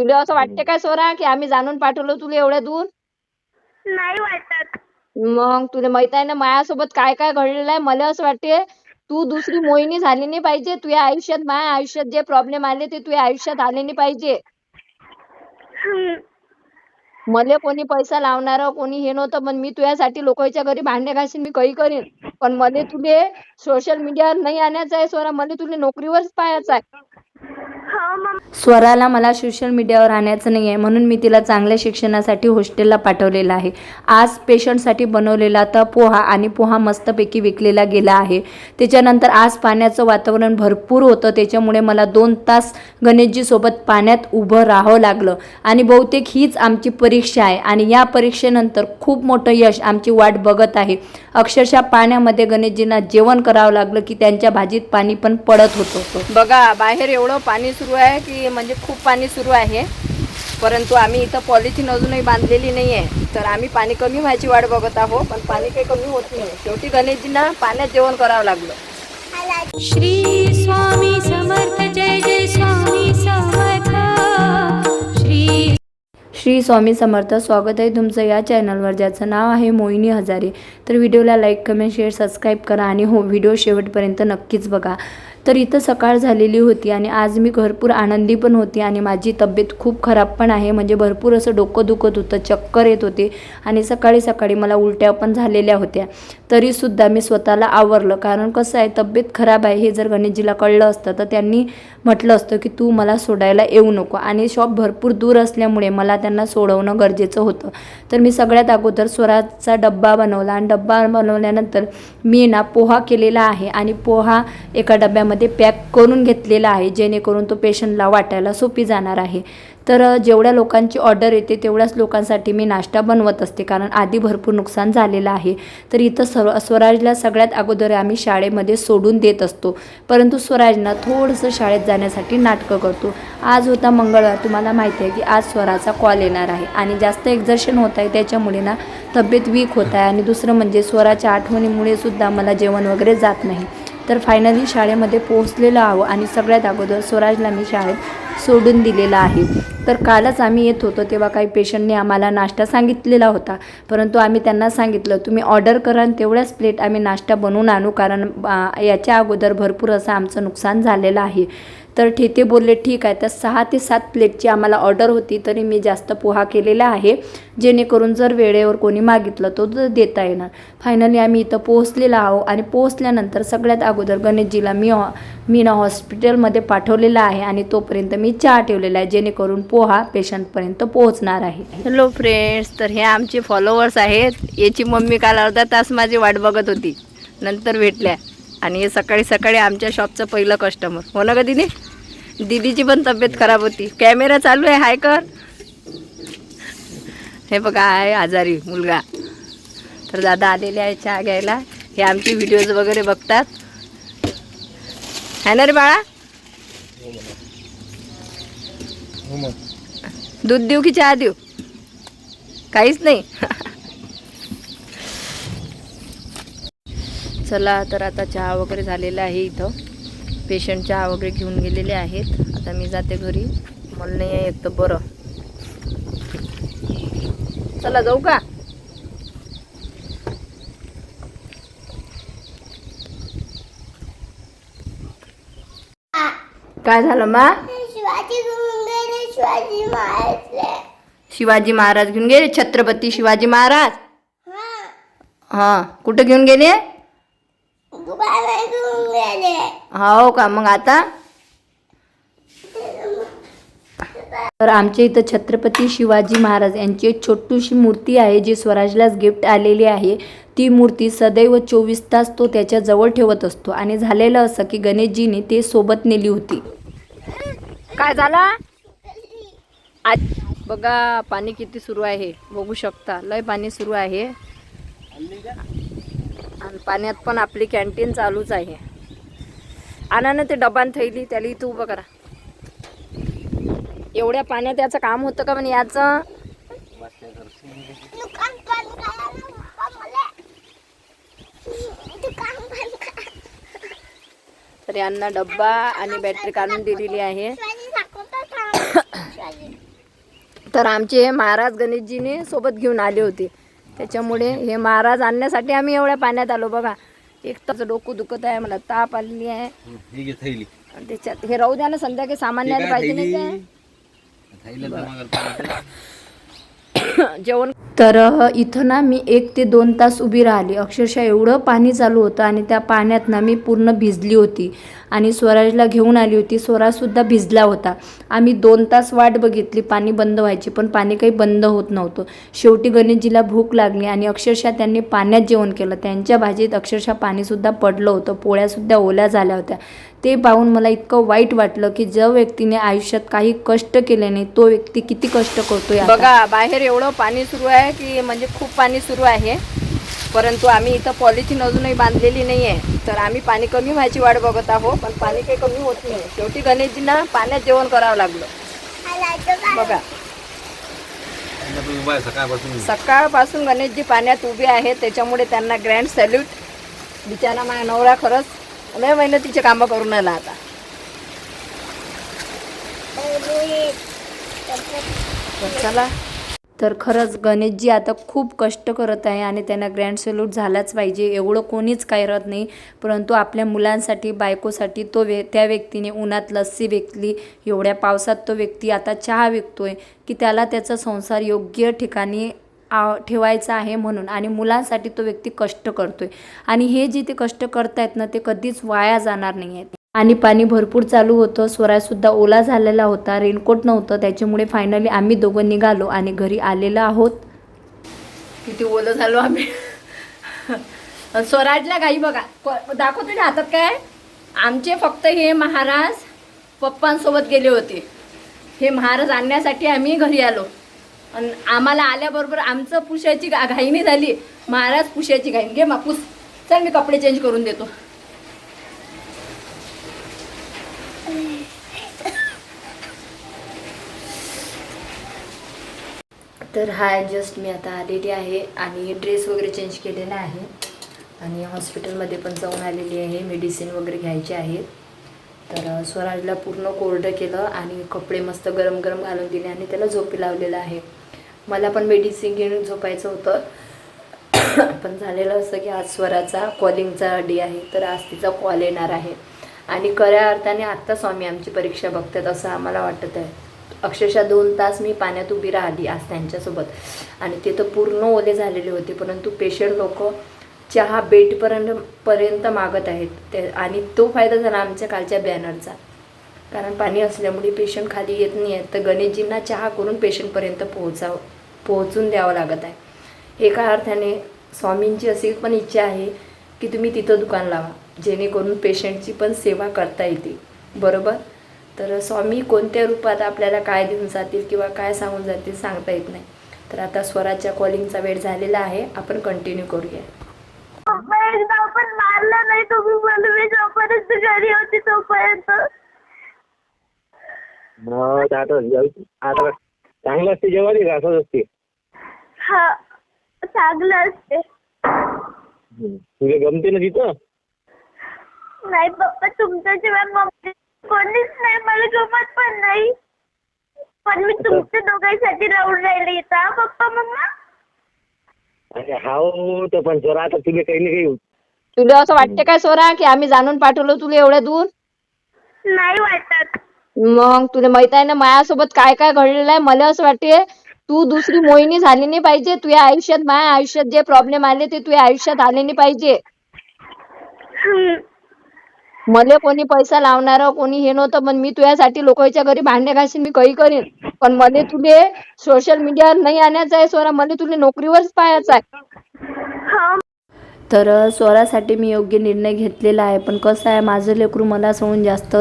तुला असं वाटते काय स्वरा की आम्ही जाणून पाठवलं तुला एवढ्या दूर? नाही वाटत. मग तुला माहीत आहे ना माझ्यासोबत काय काय घडलेलं आहे? मला असं वाटते तू दुसरी मोहिनी झाली नाही पाहिजे. तुझ्या आयुष्यात माझ्या आयुष्यात जे प्रॉब्लेम आले ते तुझ्या आयुष्यात आले नाही पाहिजे. हम्म. मले कोणी पैसा लावणार कोणी हे नव्हतं पण मी तुझ्यासाठी लोकांच्या घरी भांडे घासीन मी काही करीन. पण मले तुले सोशल मीडियावर नाही आणायचं आहे स्वरा मला तुला नोकरीवरच पाहायचं आहे. स्वराला मला सोशल मीडियावर आणायचं नाही आहे म्हणून मी तिला चांगल्या शिक्षणासाठी हॉस्टेलला पाठवलेलं आहे. आज पेशंटसाठी बनवलेला तर पोहा आणि पोहा मस्तपैकी विकलेला गेला आहे. त्याच्यानंतर आज पाण्याचं वातावरण भरपूर होतं. त्याच्यामुळे मला दोन तास गणेशजीसोबत पाण्यात उभं राहावं लागलं. आणि बहुतेक हीच आमची परीक्षा आहे. आणि या परीक्षेनंतर खूप मोठं यश आमची वाट बघत आहे. अक्षरशः पाण्यामध्ये गणेशजींना जेवण करावं लागलं की त्यांच्या भाजीत पाणी पण पडत होतं. बघा बाहेर एवढं पाणी सुरू आहे की म्हणजे खूप पाणी सुरू आहे. परंतु आम्ही इथं पॉलिथिन अजूनही बांधलेली नाही आहे तर आम्ही पाणी कमी व्हायची वाट बघत आहोत पण पाणी काही कमी होत नाही. शेवटी गणेशजींना पाण्यात जेवण करावं लागलं. श्री स्वामी समर्थ जय जय स्वामी समर्थ. श्री श्री स्वामी समर्थ स्वागत आहे तुमचं या चॅनलवर ज्याचं नाव आहे मोहिनी हजारे. तर व्हिडिओला लाईक कमेंट शेअर सबस्क्राईब करा आणि हो व्हिडिओ शेवटपर्यंत नक्कीच बघा. तर इथं सकाळ झालेली होती आणि आज मी भरपूर आनंदी पण होती आणि माझी तब्येत खूप खराब पण आहे. म्हणजे भरपूर असं डोकं दुखत होतं चक्कर येत होते आणि सकाळी सकाळी मला उलट्या पण झालेल्या होत्या. तरीसुद्धा मी स्वतःला आवरलं. कारण कसं आहे तब्येत खराब आहे हे जर गणेशजीला कळलं असतं तर त्यांनी म्हटलं असतं की तू मला सोडायला येऊ नको. आणि शॉप भरपूर दूर असल्यामुळे मला त्यांना सोडवणं गरजेचं होतं. तर मी सगळ्यात अगोदर स्वराचा डब्बा बनवला आणि डब्बा बनवल्यानंतर मी ना पोहा केलेला आहे आणि पोहा एका डब्यामध्ये पॅक करून घेतलेला आहे जेणेकरून तो पेशंटला वाटायला सोपी जाणार आहे. तर जेवढ्या लोकांची ऑर्डर येते तेवढ्याच लोकांसाठी मी नाश्ता बनवत असते कारण आधी भरपूर नुकसान झालेलं आहे. तर इथं स्व स्वराजला सगळ्यात अगोदर आम्ही शाळेमध्ये सोडून देत असतो परंतु स्वराजना थोडंसं शाळेत जाण्यासाठी नाटकं करतो. आज होता मंगळवार तुम्हाला माहिती आहे की आज स्वराचा कॉल येणार आहे आणि जास्त एक्झर्शन होत आहे त्याच्यामुळे ना तब्येत वीक होत आहे आणि दुसरं म्हणजे स्वराच्या आठवणीमुळे सुद्धा मला जेवण वगैरे जात नाही. तर फायनली शाळेमध्ये पोहोचलेलो आहो आणि सगळ्यात अगोदर स्वराजला मी शाळेत सोडून दिलेला आहे. तर कालच आम्ही येत होतो तेव्हा काही पेशंटने आम्हाला नाश्ता सांगितलेला होता. परंतु आम्ही त्यांना सांगितलं तुम्ही ऑर्डर करा तेवढ्याच प्लेट आम्ही नाश्ता बनवून आणू कारण याच्या अगोदर भरपूर असं आमचं नुकसान झालेलं आहे. तर ठेते बोलले ठीक आहे. तर सहा ते सात प्लेटची आम्हाला ऑर्डर होती तरी मी जास्त पोहा केलेला आहे जेणेकरून जर वेळेवर कोणी मागितलं तो जर देता येणार. फायनली आम्ही इथं पोहोचलेलो आहो आणि पोहोचल्यानंतर सगळ्यात अगोदर गणेशजीला मी हॉ- मी ना हॉस्पिटलमध्ये पाठवलेला आहे आणि तोपर्यंत मी चहा ठेवलेला आहे जेणेकरून पोहा पेशंटपर्यंत पोहोचणार आहे. हॅलो फ्रेंड्स तर हे आमचे फॉलोवर्स आहेत. याची मम्मी काल अर्धा तास माझी वाट बघत होती. नंतर भेटल्या. आणि हे सकाळी सकाळी आमच्या शॉपचं पहिलं कस्टमर हो ना का दिदी. दीदीची पण तब्येत खराब होती. कॅमेरा चालू आहे हाय कर. हे बघा आहे आजारी मुलगा. तर दादा आलेले आहे चहा घ्यायला. हे आमची व्हिडिओज वगैरे बघतात. है ना रे बाळा? दूध देऊ की चहा देऊ? काहीच नाही. चला तर आता चहा वगैरे झालेला आहे इथं. पेशंट चहा वगैरे घेऊन गेलेले आहेत. आता मी जाते घरी. मला नाही येत तर बरं. चला जाऊ का? काय झालं मा? शिवाजी महाराज शिवाजी महाराज घेऊन गेले? छत्रपती शिवाजी महाराज? हा. हा. कुठं घेऊन गेले? हो का? मग आता? तर आमच्या इथं छत्रपती शिवाजी महाराज यांची एक छोटीशी मूर्ती आहे जी स्वराजलाच गिफ्ट आलेली आहे. ती मूर्ती सदैव चोवीस तास तो त्याच्याजवळ ठेवत असतो आणि झालेलं असं की गणेशजीने ते सोबत नेली होती. काय झाला? आज बघा पाणी किती सुरू आहे. बघू शकता. लय पाणी सुरू आहे. आणि पाण्यात पण आपली कॅन्टीन चालूच आहे. आणा ना ते डबान थैली त्याला इथं उभं करा. एवढ्या पाण्यात याचं काम होतं का म्हणजे याचं? तर यांना डब्बा आणि बॅटरी काढून दिलेली आहे. तर आमचे महाराज गणेशजीने सोबत घेऊन आले होते. त्याच्यामुळे हे महाराज आणण्यासाठी आम्ही एवढ्या पाण्यात आलो. बघा एक तर डोकं दुखत आहे मला ताप आलेली आहे. त्याच्यात हे राहू द्या ना संध्याकाळी सामान ते न्यायला काय पाहिजे नाही काय करता जेवण तर इथं ना मी एक ते दोन तास उभी राहिली. अक्षरशः एवढं पाणी चालू होतं आणि त्या पाण्यात ना मी पूर्ण भिजली होती. आणि स्वराजला घेऊन आली होती. स्वराजसुद्धा भिजला होता. आम्ही दोन तास वाट बघितली. पाणी बंद व्हायची पण पाणी काही बंद होत नव्हतं. शेवटी गणेशजीला भूक लागली आणि अक्षरशः त्यांनी पाण्यात जेवण केलं. त्यांच्या भाजीत अक्षरशः पाणीसुद्धा पडलं होतं. पोळ्यासुद्धा ओल्या झाल्या होत्या. ते पाहून मला इतकं वाईट वाटलं की ज्या व्यक्तीने आयुष्यात काही कष्ट केले नाही तो व्यक्ती किती कष्ट करतोय बघा बाहेर एवढं पाणी सुरू आहे की म्हणजे खूप पाणी सुरू आहे. परंतु आम्ही इथं पॉलिथिन अजूनही बांधलेली नाही आहे तर आम्ही पाणी कमी व्हायची वाट बघत आहोत पण पाणी काही कमी होत नाही. शेवटी गणेशजींना पाण्यात जेवण करावं लागलं. बघा. सकाळपासून सकाळपासून गणेशजी पाण्यात उभे आहेत त्याच्यामुळे त्यांना ग्रँड सॅल्यूट बिचारा माझ्या नवरा खरंच लय मेहनतीचे कामं करून आला आता. तर चला. तर खरंच गणेशजी आता खूप कष्ट करत आहे आणि त्यांना ग्रँड सल्यूट झालाच पाहिजे एवढं कोणीच करत नाही. परंतु आपल्या मुलांसाठी बायकोसाठी तो वे त्या व्यक्तीने उन्हात लस्सी विकली एवढ्या पावसात तो व्यक्ती आता चहा विकतो आहे की त्याला त्याचा संसार योग्य ठिकाणी आ ठेवायचा आहे म्हणून. आणि मुलांसाठी तो व्यक्ती कष्ट करतोय. आणि हे जे ते कष्ट करतायत ना ते कधीच वाया जाणार नाही आहेत आणि पाणी भरपूर चालू होतं. स्वराजसुद्धा ओला झालेला होता. रेनकोट नव्हतं. त्याच्यामुळे फायनली आम्ही दोघं निघालो आणि घरी आलेलो आहोत. किती ओलं झालो आम्ही. स्वराजला काही बघा. दाखवतो ना हातात काय? आमचे फक्त हे महाराज पप्पांसोबत गेले होते. हे महाराज आणण्यासाठी आम्ही घरी आलो. आणि आम्हाला आल्याबरोबर आमचं पुशाची गा- घाईनी झाली. महाराज पुशाची घाईन. घे मापूस. चल मी कपडे चेंज करून देतो. तर हा जस्ट मी आता आलेली आहे आणि ड्रेस वगैरे चेंज केलेला आहे. आणि हॉस्पिटलमध्ये पण जाऊन आलेली आहे. मेडिसिन वगैरे घ्यायचे आहेत. तर स्वराजला पूर्ण कोरडं केलं आणि कपडे मस्त गरम गरम घालून दिले आणि त्याला झोपी लावलेलं आहे. मला पण मेडिसिन घेऊन झोपायचं होतं. पण झालेलं असं की आज स्वराचा कॉलिंगचा डे आहे तर आज तिचा कॉल येणार आहे. आणि खऱ्या अर्थाने आत्ता स्वामी आमची परीक्षा बघतात असं आम्हाला वाटत आहे. अक्षरशः दोन तास मी पाण्यात उभी राहिली आज त्यांच्यासोबत. आणि ते तर पूर्ण ओले झालेले होते परंतु पेशंट लोक चहा बेटपर्यंत पर्यंत मागत आहेत. ते आणि तो फायदा झाला आमच्या कालच्या बॅनरचा कारण पाणी असल्यामुळे पेशंट खाली येत नाही आहेत तर गणेशजींना चहा करून पेशंटपर्यंत पोहोचावं पोहोचून द्यावं लागत आहे. एका अर्थाने स्वामींची अशी पण इच्छा आहे की तुम्ही तिथं दुकान लावा. जेणेकरून पेशंटची पण सेवा करता येते. बरोबर? तर स्वामी कोणत्या रूपात आपल्याला काय देऊन जातील किंवा काय सांगून जातील सांगता येत नाही. तर आता स्वराच्या कॉलिंगचा वेळ झालेला आहे. आपण कंटिन्यू करूया. एकदा पण मारला नाही तुम्ही मला. मी जोपर्यंत घरी होती तोपर्यंत. आता आता चांगलं असते का असंच असते? हा चांगलं असते. तुझे गमते ना तिथं? नाही पप्पा तुमच्याशिवाय मम्मी कोणीच नाही मला गमत पण नाही. पण मी तुमच्या दोघांसाठी राहून राहिले इथं हा, पप्पा मम्मा? अरे हाव तर पण जरा आता तुला काही ना काही तुला असं वाटते काय सोरा की आम्ही जाणून पाठवलं तुला एवढ्या दूर? नाही वाटत. मग तुला माहीत आहे ना माझ्यासोबत काय काय घडलेलं आहे? मला असं वाटते तू दुसरी मोहिनी झाली नाही पाहिजे. तुझ्या आयुष्यात माझ्या आयुष्यात जे प्रॉब्लेम आले ते तुझ्या आयुष्यात आले नाही पाहिजे. मला कोणी पैसा लावणार कोणी हे नव्हतं पण मी तुझ्यासाठी लोकांच्या घरी भांडे घासीन मी काही करीन. पण मला तुले सोशल मीडियावर नाही आणायचं आहे सोरा मला तुला नोकरीवरच पाहायचं आहे. तर स्वरासाठी मी योग्य निर्णय घेतलेला आहे. पण कसं आहे माझं लेकरू मला सोडून जास्त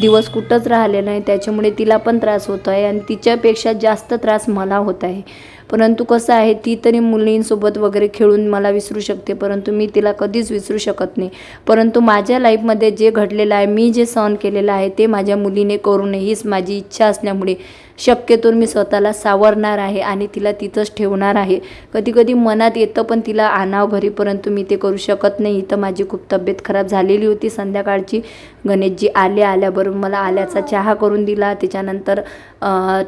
दिवस कुठंच राहिले नाही. त्याच्यामुळे तिला पण त्रास होत आहे आणि तिच्यापेक्षा जास्त त्रास मला होत आहे. परंतु कसं आहे ती तरी मुलींसोबत वगैरे खेळून मला विसरू शकते. परंतु मी तिला कधीच विसरू शकत नाही. परंतु माझ्या लाईफमध्ये जे घडलेलं आहे मी जे सहन केलेलं आहे ते माझ्या मुलीने करू नये हीच माझी इच्छा असल्यामुळे. शक्यतो मी स्वतःला सावरणार आहे आणि तिला तिथंच ठेवणार आहे. कधी कधी मनात येतं पण तिला आणावं घरी परंतु मी ते करू शकत नाही. इथं माझी खूप तब्येत खराब झालेली होती. संध्याकाळची गणेशजी आले आल्याबरोबर मला आल्याचा चहा करून दिला. त्याच्यानंतर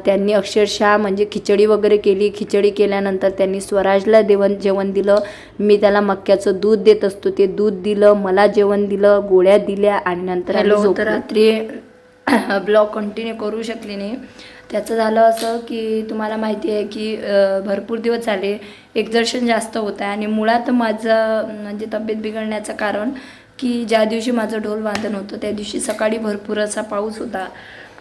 त्यांनी अक्षरशः म्हणजे खिचडी वगैरे केली. खिचडी केल्यानंतर त्यांनी स्वराजला देवण जेवण दिलं. मी त्याला मक्याचं दूध देत असतो. ते दूध दिलं मला जेवण दिलं गोळ्या दिल्या आणि नंतर. रात्री ब्लॉग कंटिन्यू करू शकले नाही. त्याचं झालं असं की तुम्हाला माहिती आहे की भरपूर दिवस झाले एक्झर्शन जास्त होत आहे आणि मुळात माझं म्हणजे तब्येत बिघडण्याचं कारण की ज्या दिवशी माझं ढोल वादन होतं त्या दिवशी सकाळी भरपूर असा पाऊस होता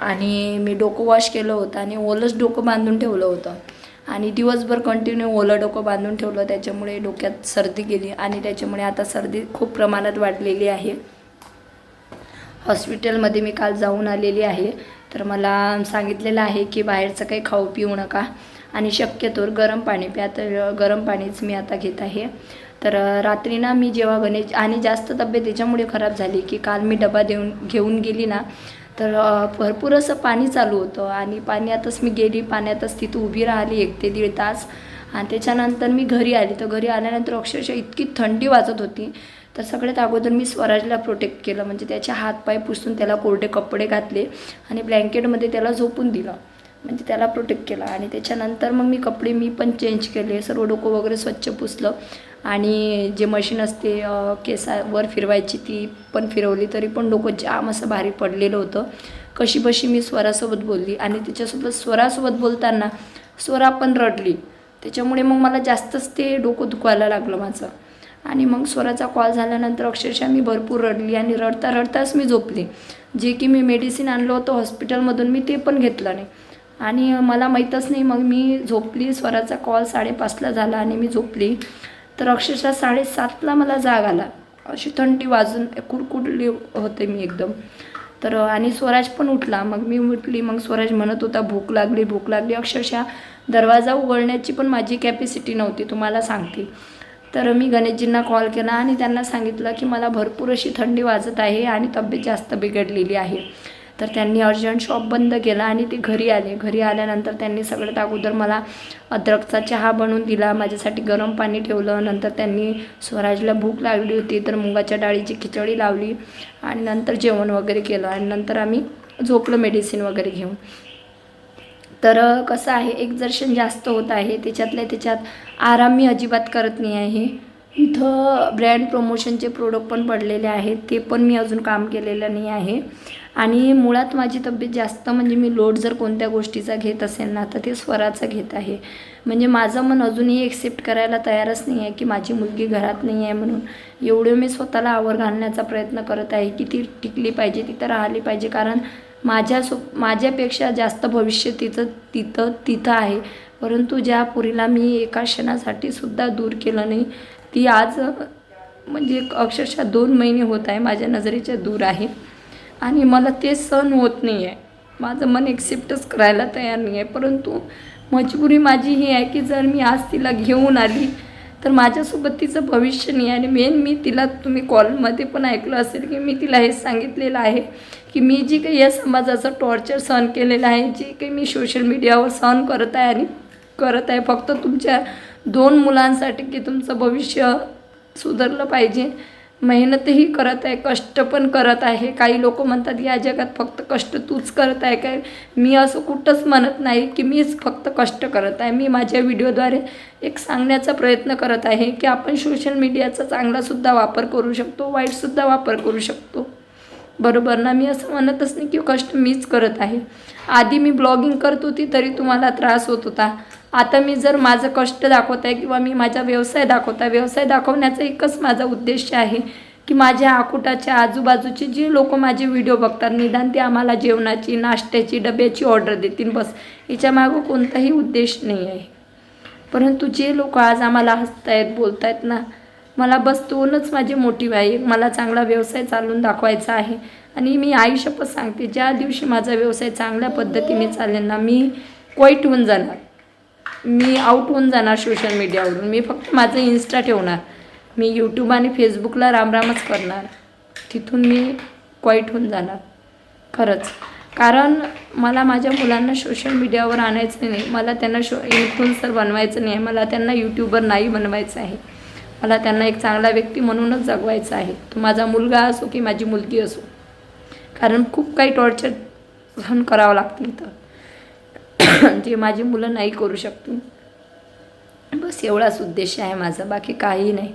आणि मी डोकं वॉश केलं होतं आणि ओलंच डोकं बांधून ठेवलं होतं. आणि दिवसभर कंटिन्यू ओलं डोकं बांधून ठेवलं त्याच्यामुळे डोक्यात सर्दी गेली आणि त्याच्यामुळे आता सर्दी खूप प्रमाणात वाढलेली आहे. हॉस्पिटलमध्ये मी काल जाऊन आलेली आहे. तर मला सांगितलेलं आहे की बाहेरचं काही खाऊ पिऊ नका आणि शक्यतोवर गरम पाणी प्या. तर गरम पाणीच मी आता घेत आहे. तर रात्री ना मी जेव्हा गणेश आणि जास्त तब्येत याच्यामुळे खराब झाली की काल मी डबा देऊन घेऊन गेली ना तर भरपूर असं पाणी चालू होतं आणि पाण्यातच मी गेली पाण्यातच तिथं उभी राहिली एक ते दीड तास. आणि त्याच्यानंतर मी घरी आली. तर घरी आल्यानंतर अक्षरशः इतकी थंडी वाजत होती. तर सगळ्यात अगोदर मी स्वराजला प्रोटेक्ट केलं. म्हणजे त्याचे हातपाय पुसून त्याला कोरडे कपडे घातले आणि ब्लँकेटमध्ये त्याला झोपून दिलं. म्हणजे त्याला प्रोटेक्ट केला. आणि त्याच्यानंतर मग मी कपडे मी पण चेंज केले. सर्व डोकं वगैरे स्वच्छ पुसलं. आणि जे मशीन असते केसावर फिरवायची ती पण फिरवली. तरी पण डोकं जाम असं भारी पडलेलं होतं. कशी बशी मी स्वरासोबत बोलली. आणि त्याच्यासोबत स्वरासोबत बोलताना स्वरा पण रडली. त्याच्यामुळे मग मला जास्तच ते डोकं दुखवायला लागलं माझं. आणि मग स्वराचा कॉल झाल्यानंतर अक्षरशः मी भरपूर रडली आणि रडता रडताच मी झोपली. जे की मी मेडिसिन आणलं होतं हॉस्पिटलमधून मी ते पण घेतलं नाही. आणि मला माहीतच नाही मग मी झोपली. स्वराचा कॉल साडेपाचला झाला आणि मी झोपली. तर अक्षरशः साडेसातला मला जाग आला. अशी थंडी वाजून कुडकुडली होते मी एकदम. तर आणि स्वराज पण उठला. मग मी उठली. मग स्वराज म्हणत होता भूक लागली भूक लागली. अक्षरशः दरवाजा उघडण्याची पण माझी कॅपॅसिटी नव्हती तुम्हाला सांगते. तर मी गणेशजींना कॉल केला आणि त्यांना सांगितलं की मला भरपूर अशी थंडी वाजत आहे आणि तब्येत जास्त बिघडलेली आहे. तर त्यांनी अर्जंट शॉप बंद केला आणि ते घरी आले. घरी आल्यानंतर त्यांनी सगळ्यात अगोदर मला अद्रकचा चहा बनवून दिला माझ्यासाठी गरम पाणी ठेवलं. नंतर त्यांनी स्वराजला भूक लागली होती तर मुगाच्या डाळीची खिचडी लावली आणि नंतर जेवण वगैरे केलं. आणि नंतर आम्ही झोपलं मेडिसिन वगैरे घेऊन. तर कसं आहे एक्झर्शन जास्त होत आहे. त्याच्यातल्या त्याच्यात आराम मी अजिबात करत नाही आहे. इथं ब्रँड प्रमोशनचे प्रोडक्ट पण पडलेले आहेत. ते पण मी अजून काम केलेलं नाही आहे. आणि मुळात माझी तब्येत जास्त म्हणजे मी लोड जर कोणत्या गोष्टीचा घेत असेल ना तर ते स्वराचं घेत आहे. म्हणजे माझं मन अजूनही एक्सेप्ट करायला तयारच नाही आहे की माझी मुलगी घरात नाही आहे म्हणून. एवढं मी स्वतःला आवर घालण्याचा प्रयत्न करत आहे की ती टिकली पाहिजे तिथं राहिली पाहिजे. कारण माझ्या सो माझ्यापेक्षा जास्त भविष्य तिचं तिथं तिथं आहे. परंतु ज्या पुरीला मी एका क्षणासाठी सुद्धा दूर केलं नाही ती आज म्हणजे अक्षरशः दोन महिने होत आहे माझ्या नजरेच्या दूर आहे. आणि मला ते सण होत नाही आहे माझं मन एक्सेप्टच करायला तयार नाही आहे परंतु मजबुरी माझी ही आहे की जर मी आज तिला घेऊन आली तर माझ्यासोबत तिचं भविष्य नाही आहे आणि मेन मी तिला तुम्ही कॉलमध्ये पण ऐकलं असेल की मी तिला हे सांगितलेलं आहे की मी जी काही या समाजाचं टॉर्चर सहन केलेलं आहे जे काही मी सोशल मीडियावर सहन करत आहे आणि करत आहे फक्त तुमच्या दोन मुलांसाठी की तुमचं भविष्य सुधारलं पाहिजे. मेहनतही करत आहे कष्ट पण करत आहे. काही लोक म्हणतात या जगात फक्त कष्ट तूच करत आहे काय? मी असं कुठंच म्हणत नाही की मीच फक्त कष्ट करत आहे. मी माझ्या व्हिडिओद्वारे एक सांगण्याचा प्रयत्न करत आहे की आपण सोशल मीडियाचा चांगलासुद्धा वापर करू शकतो वाईटसुद्धा वापर करू शकतो. बरोबर ना? मी असं म्हणतच नाही की कष्ट मीच करत आहे. आधी मी ब्लॉगिंग करत होती तरी तुम्हाला त्रास होत होता. आता मी जर माझं कष्ट दाखवत आहे किंवा मी माझा व्यवसाय दाखवत आहे व्यवसाय दाखवण्याचा एकच माझा उद्देश आहे की माझ्या आकुटाच्या आजूबाजूचे जे लोक माझे व्हिडिओ बघतात निदान ते आम्हाला जेवणाची नाश्त्याची डब्याची ऑर्डर देतील बस. याच्यामागं कोणताही उद्देश नाही आहे. परंतु जे लोक आज आम्हाला हसतायत बोलतायत ना मला बस दोनच माझे मोटिव्ह आहे. मला चांगला व्यवसाय चालून दाखवायचा आहे आणि मी आयुष्यपत सांगते ज्या दिवशी माझा व्यवसाय चांगल्या पद्धतीने चालेल ना मी क्वाईट होऊन जाणार. मी आऊट होऊन जाणार सोशल मीडियावरून मी फक्त माझं इन्स्टा ठेवणार. मी यूट्यूब आणि फेसबुकला रामरामच करणार. तिथून मी क्वाईट होऊन जाणार. खरंच. कारण मला माझ्या मुलांना सोशल मीडियावर आणायचं नाही. मला त्यांना शो इन्फ्लुन्सर बनवायचं नाही. मला त्यांना यूट्यूबर नाही बनवायचं आहे. मला त्यांना एक चांगला व्यक्ती म्हणूनच जगवायचं आहे. तो माझा मुलगा असो की माझी मुलगी असो. कारण खूप काही टॉर्चर सहन करावं लागतं इथं. जे माझी मुलं नाही करू शकतील. बस एवढाच उद्देश आहे माझा बाकी काही नाही.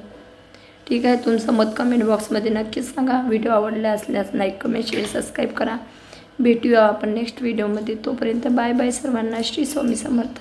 ठीक आहे तुमचं मत कमेंट बॉक्समध्ये नक्कीच सांगा. व्हिडिओ आवडला असल्यास लाईक कमेंट शेअर सबस्क्राईब करा. भेटूया आपण नेक्स्ट व्हिडिओमध्ये तोपर्यंत बाय बाय सर्वांना. श्री स्वामी समर्थ.